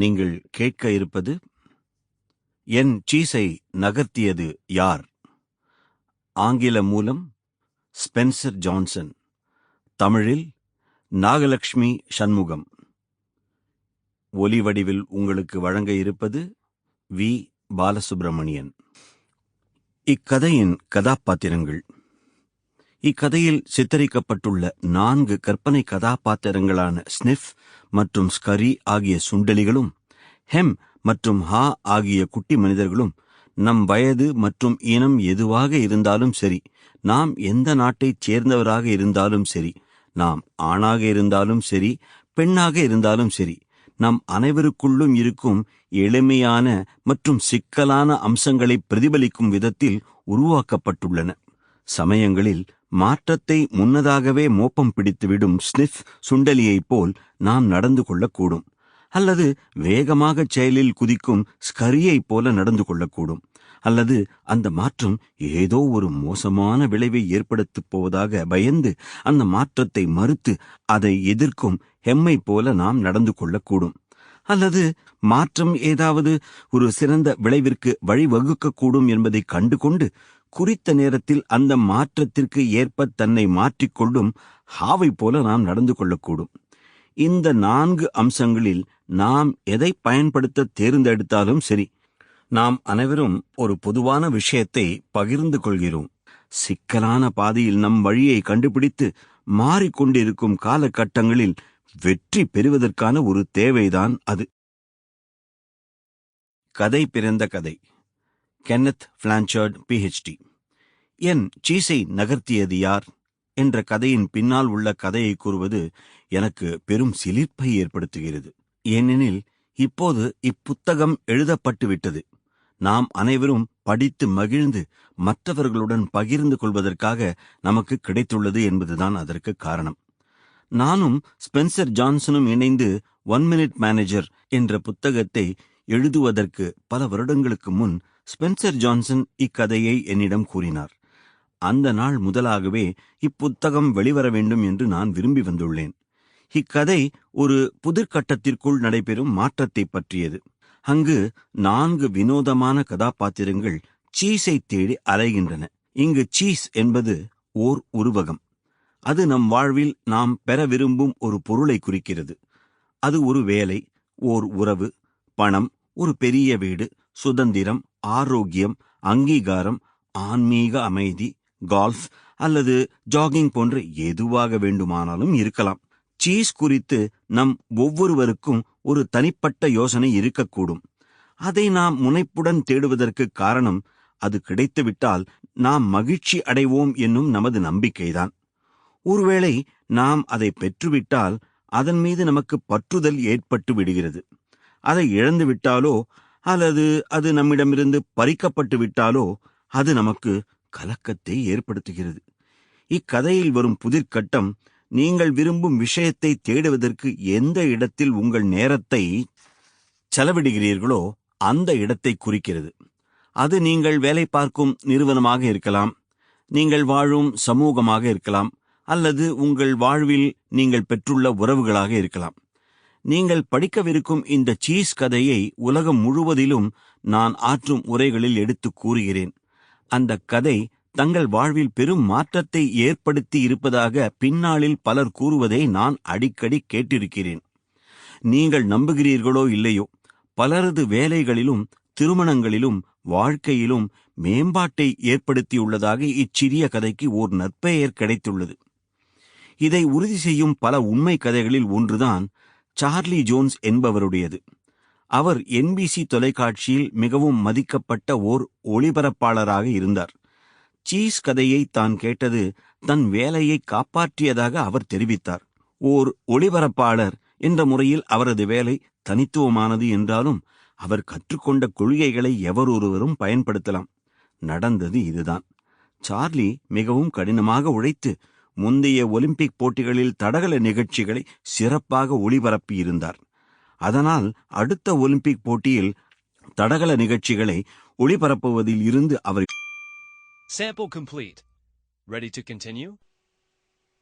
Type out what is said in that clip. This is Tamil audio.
நீங்கள் கேட்க இருப்பது என் சீஸை நகர்த்தியது யார்? ஆங்கில மூலம் ஸ்பென்சர் ஜான்சன். தமிழில் நாகலட்சுமி சண்முகம். ஒலி வடிவில் உங்களுக்கு வழங்க இருப்பது வி. பாலசுப்பிரமணியன் இக்கதையின் கதாபாத்திரங்கள் இக்கதையில் சித்தரிக்கப்பட்டுள்ள நான்கு கற்பனை கதாபாத்திரங்களான ஸ்னிஃப் மற்றும் ஸ்கரி ஆகிய சுண்டலிகளும் ஹெம் மற்றும் ஹா ஆகிய குட்டி மனிதர்களும் நம் வயது மற்றும் இனம் எதுவாக இருந்தாலும் சரி நாம் எந்த நாட்டைச் சேர்ந்தவராக இருந்தாலும் சரி நாம் ஆணாக இருந்தாலும் சரி பெண்ணாக இருந்தாலும் சரி நம் அனைவருக்குள்ளும் இருக்கும் எளிமையான மற்றும் சிக்கலான அம்சங்களை பிரதிபலிக்கும் விதத்தில் உருவாக்கப்பட்டுள்ளன. சமயங்களில் மாற்றத்தை முன்னதாகவே மோப்பம் பிடித்துவிடும் ஸ்னிஃப் சுண்டலியைப் போல் நாம் நடந்து கொள்ளக்கூடும். அல்லது வேகமாக செயலில் குதிக்கும் ஸ்கரியைப் போல நடந்து கொள்ளக்கூடும். அல்லது அந்த மாற்றம் ஏதோ ஒரு மோசமான விளைவை ஏற்படுத்தப் போவதாக பயந்து அந்த மாற்றத்தை மறுத்து அதை எதிர்க்கும் ஹெம்மை போல நாம் நடந்து கொள்ளக்கூடும். அல்லது மாற்றம் ஏதாவது ஒரு சிறந்த விளைவிற்கு வழிவகுக்கக்கூடும் என்பதை கண்டுகொண்டு குறித்த நேரத்தில் அந்த மாற்றத்திற்கு ஏற்ப தன்னை மாற்றிக்கொள்ளும் ஹாவை போல நாம் நடந்து கொள்ளக்கூடும். இந்த நான்கு அம்சங்களில் நாம் எதை பயன்படுத்த தேர்ந்தெடுத்தாலும் சரி நாம் அனைவரும் ஒரு பொதுவான விஷயத்தை பகிர்ந்து கொள்கிறோம். சிக்கலான பாதையில் நம் வழியை கண்டுபிடித்து மாறிக்கொண்டிருக்கும் காலகட்டங்களில் வெற்றி பெறுவதற்கான ஒரு தேவைதான் அது. கதை பிறந்த கதை. கென்னத் பிளான்ச்சர்ட் பிஹெச்டி என் சீசை நகர்த்தியது யார்? என்ற கதையின் பின்னால் உள்ள கதையை கூறுவது எனக்கு பெரும் சிலிர்ப்பை ஏற்படுத்துகிறது. ஏனெனில் இப்போது இப்புத்தகம் எழுதப்பட்டு விட்டது நாம் அனைவரும் படித்து மகிழ்ந்து மற்றவர்களுடன் பகிர்ந்து கொள்வதற்காக நமக்கு கிடைத்துள்ளது என்பதுதான் அதற்கு காரணம். நானும் ஸ்பென்சர் ஜான்சனும் இணைந்து ஒன் மினிட் மேனேஜர் என்ற புத்தகத்தை எழுதுவதற்கு பல வருடங்களுக்கு முன் ஸ்பென்சர் ஜான்சன் இக்கதையை என்னிடம் கூறினார். அந்த நாள் முதலாகவே இப்புத்தகம் வெளிவர வேண்டும் என்று நான் விரும்பி வந்துள்ளேன். இக்கதை ஒரு புதிர்கட்டத்திற்குள் நடைபெறும் மாற்றத்தை பற்றியது. அங்கு நான்கு வினோதமான கதாபாத்திரங்கள் சீஸை தேடி அலைகின்றன. இங்கு சீஸ் என்பது ஓர் உருவகம். அது நம் வாழ்வில் நாம் பெற விரும்பும் ஒரு பொருளை குறிக்கிறது. அது ஒரு வேலை ஓர் உறவு பணம் ஒரு பெரிய வீடு சுதந்திரம் ஆரோக்கியம் அங்கீகாரம் ஆன்மீக அமைதி கால்ஃப் அல்லது ஜாகிங் போன்ற எதுவாக வேண்டுமானாலும் இருக்கலாம். சீஸ் குறித்து நம் ஒவ்வொருவருக்கும் ஒரு தனிப்பட்ட யோசனை இருக்கக்கூடும். அதை நாம் முனைப்புடன் தேடுவதற்கு காரணம் அது கிடைத்துவிட்டால் நாம் மகிழ்ச்சி அடைவோம் என்னும் நமது நம்பிக்கைதான். ஒருவேளை நாம் அதை பெற்றுவிட்டால் அதன் மீது நமக்கு பற்றுதல் ஏற்பட்டு விடுகிறது. அதை இழந்து விட்டாலோ அல்லது அது நம்மிடமிருந்து பறிக்கப்பட்டு விட்டாலோ அது நமக்கு கலக்கத்தை ஏற்படுத்துகிறது. இக்கதையில் வரும் புதிர்கட்டம் நீங்கள் விரும்பும் விஷயத்தை தேடுவதற்கு எந்த இடத்தில் உங்கள் நேரத்தை செலவிடுகிறீர்களோ அந்த இடத்தை குறிக்கிறது. அது நீங்கள் வேலை பார்க்கும் நிறுவனமாக இருக்கலாம் நீங்கள் வாழும் சமூகமாக இருக்கலாம் அல்லது உங்கள் வாழ்வில் நீங்கள் பெற்றுள்ள உறவுகளாக இருக்கலாம். நீங்கள் படிக்கவிருக்கும் இந்த சீஸ் கதையை உலகம் முழுவதிலும் நான் ஆற்றும் உரைகளில் எடுத்து கூறுகிறேன். அந்த கதை தங்கள் வாழ்வில் பெரும் மாற்றத்தை ஏற்படுத்தி இருப்பதாக பின்னாளில் பலர் கூறுவதை நான் அடிக்கடி கேட்டிருக்கிறேன். நீங்கள் நம்புகிறீர்களோ இல்லையோ பலரது வேலைகளிலும் திருமணங்களிலும் வாழ்க்கையிலும் மேம்பாட்டை ஏற்படுத்தியுள்ளதாக இச்சிறிய கதைக்கு ஓர் நற்பெயர் கிடைத்துள்ளது. இதை உறுதி செய்யும் பல உண்மை கதைகளில் ஒன்றுதான் சார்லி ஜோன்ஸ் என்பவருடையது. அவர் என்பிசி தொலைக்காட்சியில் மிகவும் மதிக்கப்பட்ட ஓர் ஒளிபரப்பாளராக இருந்தார். சீஸ் கதையை தான் கேட்டது தன் வேலையை காப்பாற்றியதாக அவர் தெரிவித்தார். ஓர் ஒளிபரப்பாளர் என்ற முறையில் அவரது வேலை தனித்துவமானது என்றாலும் அவர் கற்றுக்கொண்ட கொள்கைகளை எவரொருவரும் பயன்படுத்தலாம். நடந்தது இதுதான். சார்லி மிகவும் கடினமாக உழைத்து முந்தைய ஒலிம்பிக் போட்டிகளில் தடகள நிகழ்ச்சிகளை சிறப்பாக ஒளிபரப்பியிருந்தார் அதனால் அடுத்த ஒலிம்பிக் போட்டியில் தடகள நிகழ்ச்சிகளை ஒளிபரப்புவதில் இருந்து அவர் Sample complete. Ready to continue?